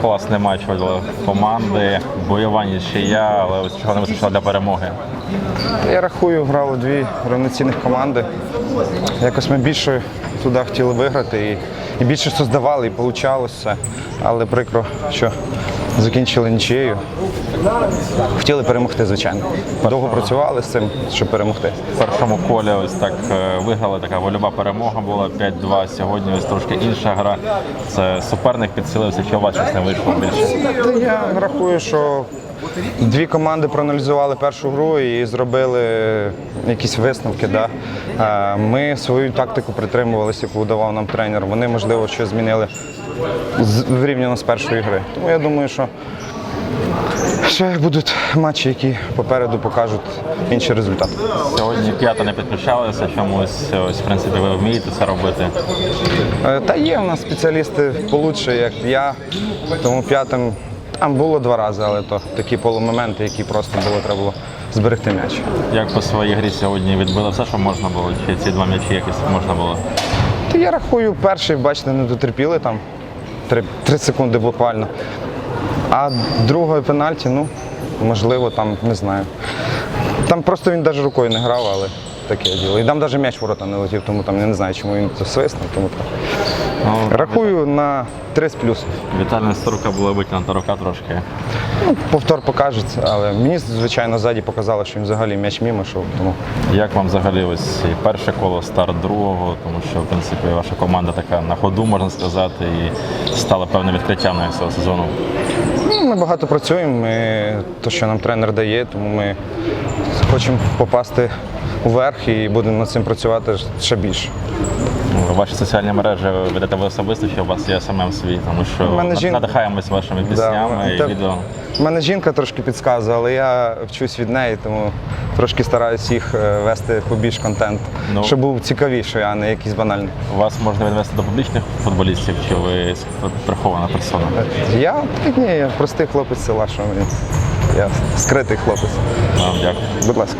класний матч команди, бойова нічия, але ось чого не вистачило для перемоги. Я рахую, грали дві рівноцінних команди. Якось ми більше туди хотіли виграти і, і більше создавали, і вийшло. Але прикро, що закінчили нічією. Хотіли перемогти, звичайно. Довго працювали з цим, щоб перемогти. В першому колі ось так е, виграли, така вольова перемога була 5-2. Сьогодні ось трошки інша гра. Це суперник підсилився, чи у вас щось не вийшло більше. Та я рахую, що дві команди проаналізували першу гру і зробили якісь висновки. Да. Ми свою тактику притримувалися, яку давав нам тренер. Вони, можливо, щось змінили врівняно з першої гри. Тому я думаю, що ще будуть матчі, які попереду покажуть інший результат. Сьогодні п'ята не підключалися, чомусь ось в принципі ви вмієте це робити. Е, Та є у нас спеціалісти получше, як я, тому п'ятим там було два рази, але то такі полумоменти, які просто було треба було зберегти м'яч. Як по своїй грі сьогодні відбили все, що можна було, чи ці два м'ячі якось можна було? Та я рахую, перший, бачите, не дотерпіли там 3, 3 секунди буквально. А другої пенальті, ну, можливо, там не знаю. Там просто він навіть рукою не грав, але таке діло. І там навіть м'яч ворота не летів, тому там я не знаю, чому він це свиснув. Тому так. Ну, Рахую на 3 з плюсом. Віталія Струка була витягнута рука трошки. Ну, повтор покажеться, але мені, звичайно, ззаді показало, що він взагалі м'яч мимо йшов. Тому Як вам взагалі ось перше коло, старт другого, тому що в принципі ваша команда така на ходу, можна сказати, і стала певним відкриттям на цього сезону. ну, ми багато працюємо. Ми, то, що нам тренер дає, тому ми хочемо попасти вверх і будемо над цим працювати ще більше. Ваші соціальні мережі ви ведете ви особисто, що у вас є СММ свій, тому що мене жін- надихаємось вашими піснями і та- відео. У мене жінка трошки підказує, але я вчусь від неї, тому трошки стараюсь їх е, вести побільш контент, Ну. щоб був цікавіший, а не якийсь банальний. Вас можна відвести до публічних футболістів, чи ви прихована персона? Я ні, я простий хлопець села, що мені. Я скритий хлопець. Вам дякую. Будь ласка.